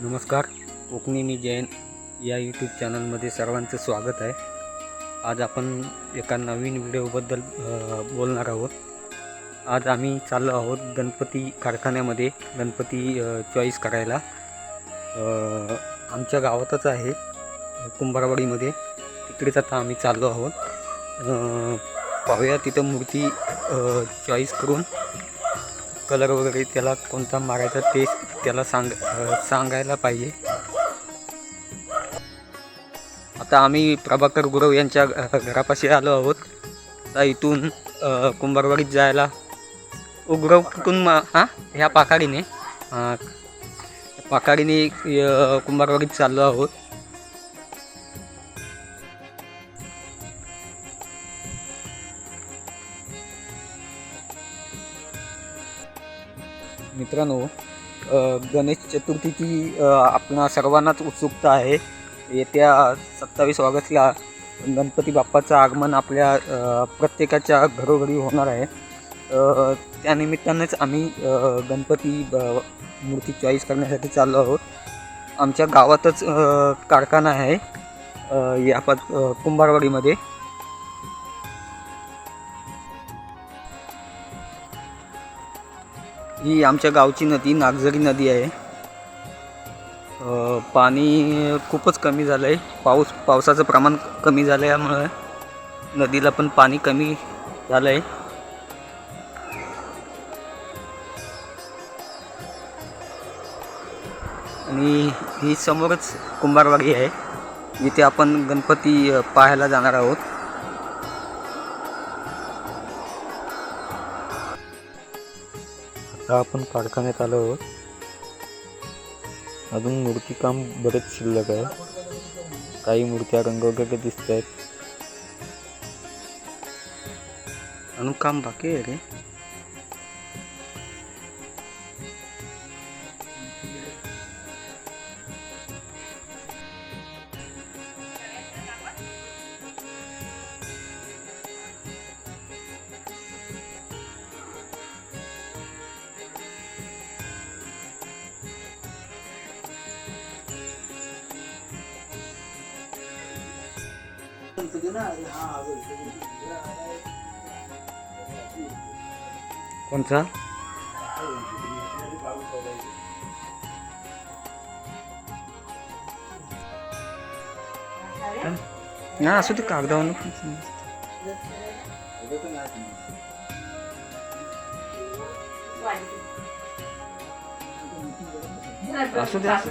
नमस्कार कोकणी मी जैन या यूट्यूब चॅनलमध्ये सर्वांचं स्वागत आहे. आज आपण एका नवीन व्हिडिओबद्दल बोलणार आहोत. आज आम्ही चाललो आहोत गणपती कारखान्यामध्ये गणपती चॉईस करायला. आमच्या गावातच आहे कुंभारवाडीमध्ये. तिकडेच आता आम्ही चाललो आहोत. पाहूया तिथं मूर्ती चॉईस करून. कलर वगैरे त्याला कोणता मारायचा ते त्याला सांग सांगायला पाहिजे. आता आम्ही प्रभाकर गुरव यांच्या घ- घरापाशी आलो आहोत. आता इथून कुंभारवाडीत जायला. उग्रव गुरव कुठून हां? ह्या पाखाडीने. पाखाडीने कुंभारवाडीत चाललो आहोत. मित्रांनो गणेश चतुर्थीची आपणा सर्वांनाच उत्सुकता आहे. येत्या सत्तावीस ऑगस्टला गणपती बाप्पाचं आगमन आपल्या प्रत्येकाच्या घरोघरी होणार आहे. त्यानिमित्तानेच आम्ही गणपती ब- मूर्ती चॉईस करण्यासाठी चाललो आहोत. आमच्या गावातच कारखाना आहे या प कुंभारवाडीमध्ये. ही आमच्या गावची नदी नागझरी नदी आहे. पाणी खूपच कमी झालं आहे पाऊस पावसाचं प्रमाण कमी झाल्यामुळं नदीला पण पाणी कमी झालं आहे आणि ही समोरच कुंभारवाडी आहे. जिथे आपण गणपती पाहायला जाणार आहोत. आता आपण कारखान्यात आलो आहोत. अजून मूर्तीकाम बरेच शिल्लक आहे. काही मूर्त्या रंग वगैरे दिसत आहेत अजून काम बाकी आहे रे. कोणचा? ना असू ते कागदावर असू दे असू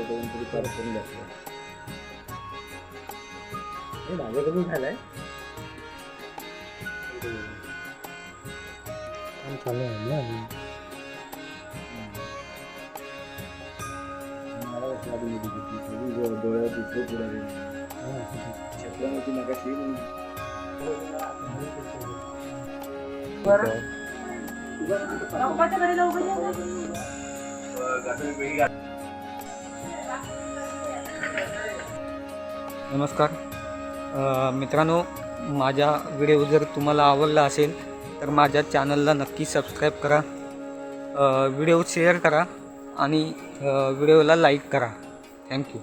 उचलून आणतो ना. तू. माझ्याकडून झालंय काम चालू आहे ना अजून. हा, बरं. पप्पाच्या घरी लवकर ये ना. नमस्कार. मित्रांनो माझा व्हिडिओ जर तुम्हाला आवडला असेल तर माझ्या चॅनलला नक्की सबस्क्राईब करा. व्हिडिओ शेअर करा आणि व्हिडिओला लाईक करा. थँक्यू.